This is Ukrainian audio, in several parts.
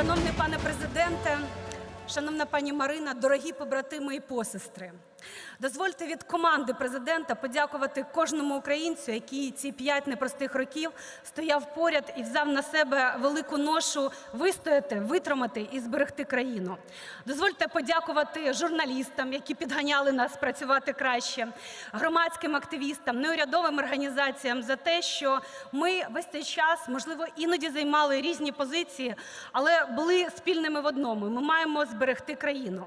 Шановний пане президенте, шановна пані Марина, дорогі побратими і посестри. Дозвольте від команди президента подякувати кожному українцю, який ці п'ять непростих років стояв поряд і взяв на себе велику ношу вистояти, витримати і зберегти країну. Дозвольте подякувати журналістам, які підганяли нас працювати краще, громадським активістам, неурядовим організаціям за те, що ми весь цей час, можливо, іноді займали різні позиції, але були спільними в одному. Ми маємо зберегти країну.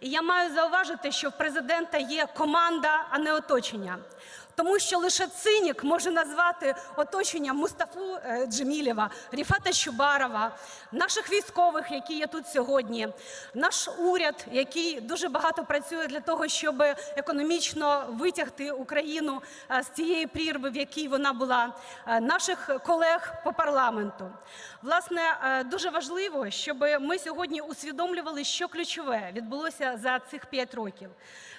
І я маю зауважити, що в президента є команда, а не оточення. Тому що лише цинік може назвати оточенням Мустафу е, Джемілєва, Ріфата Чубарова, наших військових, які є тут сьогодні, наш уряд, який дуже багато працює для того, щоб економічно витягти Україну е, з цієї прірви, в якій вона була, е, наших колег по парламенту. Власне, дуже важливо, щоб ми сьогодні усвідомлювали, що ключове відбулося за цих п'ять років.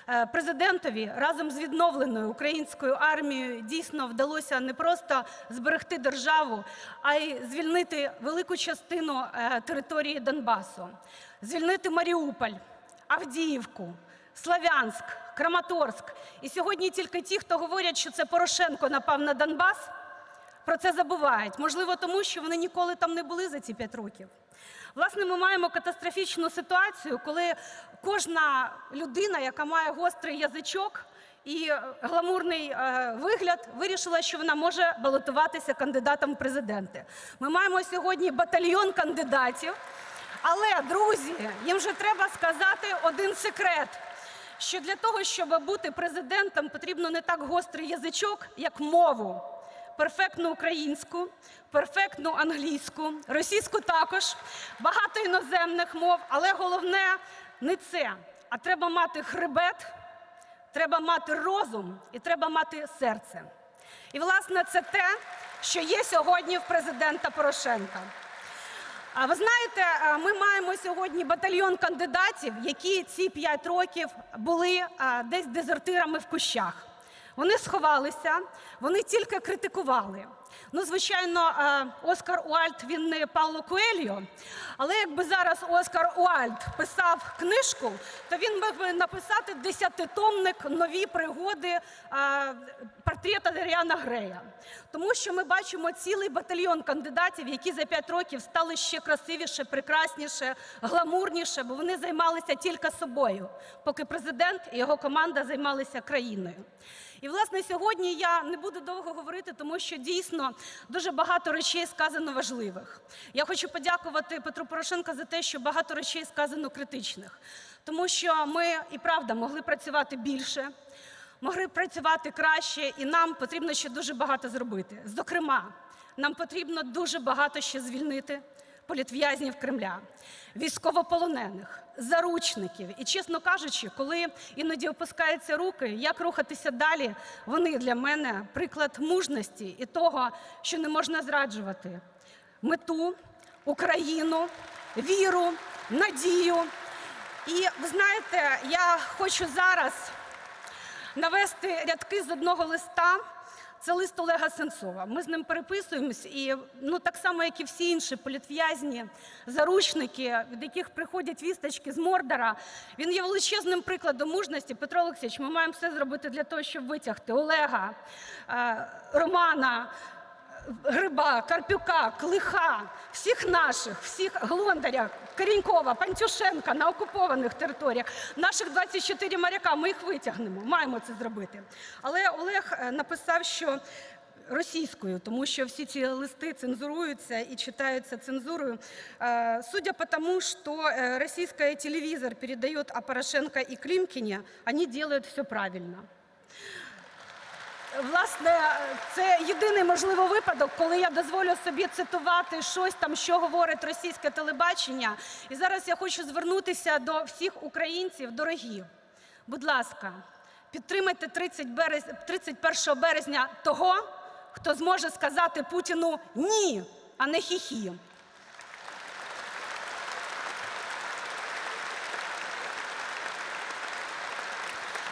Е, Президентові разом з відновленою українською армією дійсно вдалося не просто зберегти державу, а й звільнити велику частину е, території Донбасу, звільнити Маріуполь, Авдіївку, Славянськ, Краматорськ. І сьогодні тільки ті, хто говорять, що це Порошенко напав на Донбас, про це забувають. Можливо, тому що вони ніколи там не були за ці п'ять років. Власне, ми маємо катастрофічну ситуацію, коли кожна людина, яка має гострий язичок і е, гламурний е, вигляд, вирішила, що вона може балотуватися кандидатом в президенти. Ми маємо сьогодні батальйон кандидатів. Але, друзі, їм вже треба сказати один секрет. Що для того, щоб бути президентом, потрібно не так гострий язичок, як мову перфектну українську, перфектну англійську, російську також, багато іноземних мов, але головне не це. А треба мати хребет, треба мати розум і треба мати серце. І, власне, це те, що є сьогодні в президента Порошенка. А ви знаєте, е, ми маємо сьогодні батальйон кандидатів, які ці п'ять років були е, десь дезертирами в кущах. Вони сховалися, вони тільки критикували. Ну, звичайно, е, Оскар Уальд він не Пауло Коельо, але якби зараз Оскар Уальд писав книжку, то він міг би написати десятитомник нові пригоди е, портрета Даріана Грея. Тому що ми бачимо цілий батальйон кандидатів, які за п'ять років стали ще красивіше, прекрасніше, гламурніше, бо вони займалися тільки собою, поки президент і його команда займалися країною. І, власне, сьогодні я не буду довго говорити, тому що дійсно дуже багато речей сказано важливих. Я хочу подякувати Петру Порошенку за те, що багато речей сказано критичних, тому що ми і правда могли працювати більше, могли працювати краще, і нам потрібно ще дуже багато зробити. Зокрема, нам потрібно дуже багато ще звільнити політв'язнів Кремля, військовополонених, заручників. І, чесно кажучи, коли іноді опускаються руки, як рухатися далі, вони для мене приклад мужності і того, що не можна зраджувати мету, Україну, віру, надію. І ви знаєте, я хочу зараз навести рядки з одного листа. Це лист Олега Сенцова. Ми з ним переписуємось, і ну так само, як і всі інші політв'язні, заручники, від яких приходять вісточки з Мордора. Він є величезним прикладом мужності. Петро Олексійович, ми маємо все зробити для того, щоб витягти Олега, е, Романа. Гриба, Карпюка, Клиха, всіх наших, всіх Глондаря, Корінькова, Пантюшенка на окупованих територіях, наших 24 моряка, ми їх витягнемо, маємо це зробити. Але Олег е, написав, що російською, тому що всі ці листи цензуруються і читаються цензурою. Э, Судя по тому, что э, российский телевизор передает о Порошенко и Климкине, они делают все правильно. Власне, це єдиний можливо випадок, коли я дозволю собі цитувати щось там, що говорить російське телебачення. І зараз я хочу звернутися до всіх українців, дорогі. Будь ласка, підтримайте 30 берез... 31 березня того, хто зможе сказати Путіну ні, а не хі-хі.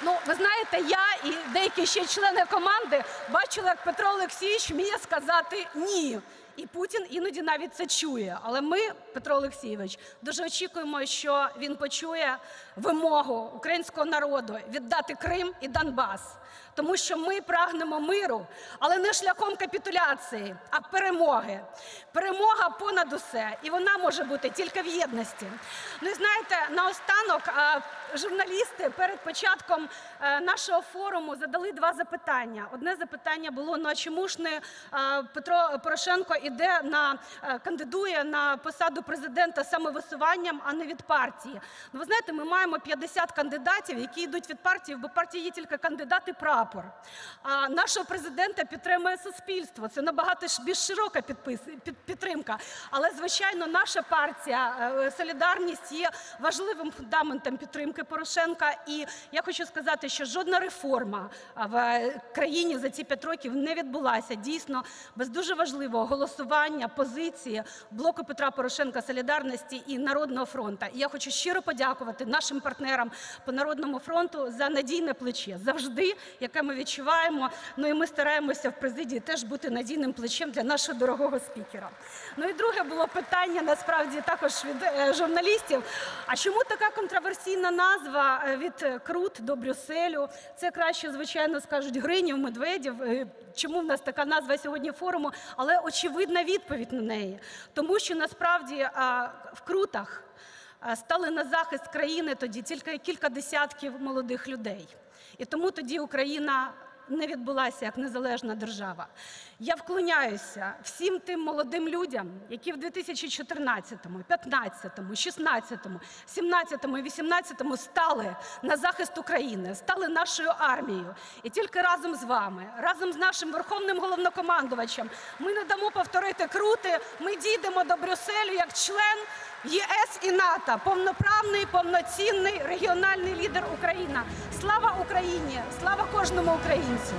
Ну, ви знаєте, я і деякі ще члени команди бачили, як Петро Олексійович вміє сказати ні. І Путін іноді навіть це чує. Але ми, Петро Олексійович, дуже очікуємо, що він почує вимогу українського народу віддати Крим і Донбас. Тому що ми прагнемо миру, але не шляхом капітуляції, а перемоги. Перемога понад усе, і вона може бути тільки в єдності. Ну і знаєте, наостанок журналісти перед початком е, нашого форуму задали два запитання. Одне запитання було: ну а чому ж не Петро Порошенко іде на е, кандидує на посаду президента самовисуванням, а не від партії? Ну, ви знаєте, ми маємо 50 кандидатів, які йдуть від партії, бо партії є тільки кандидат і прапор. А нашого президента підтримує суспільство. Це набагато більш широка підпис, під, підтримка. Але звичайно, наша партія е, Солідарність є важливим фундаментом підтримки Порошенка. І я хочу сказати, що жодна реформа в е, країні за ці п'ять років не відбулася дійсно без дуже важливого голосування позиції блоку Петра Порошенка Солідарності і Народного фронту. І я хочу щиро подякувати нашим партнерам по Народному фронту за надійне плече завжди, яке ми відчуваємо. Ну і ми стараємося в президії теж бути надійним плечем для нашого дорогого спікера. Ну і друге було питання насправді також від е, журналістів. А чому така контроверсійна назва е, від е, Крут до Брюсселю? Це краще, звичайно, скажуть Гринів, Медведєв. Е, Чому в нас така назва сьогодні форуму? Але очевидна відповідь на неї, тому що насправді в Крутах стали на захист країни тоді тільки кілька десятків молодих людей. І тому тоді Україна не відбулася як незалежна держава. Я вклоняюся всім тим молодим людям, які в 2014, 2015, 2016, 2017 і 2018 стали на захист України, стали нашою армією. І тільки разом з вами, разом з нашим верховним головнокомандувачем, ми не дамо повторити крути. Ми дійдемо до Брюсселю як член ЄС і НАТО, повноправний, повноцінний регіональний лідер Україна. Слава Україні! Слава кожному українцю!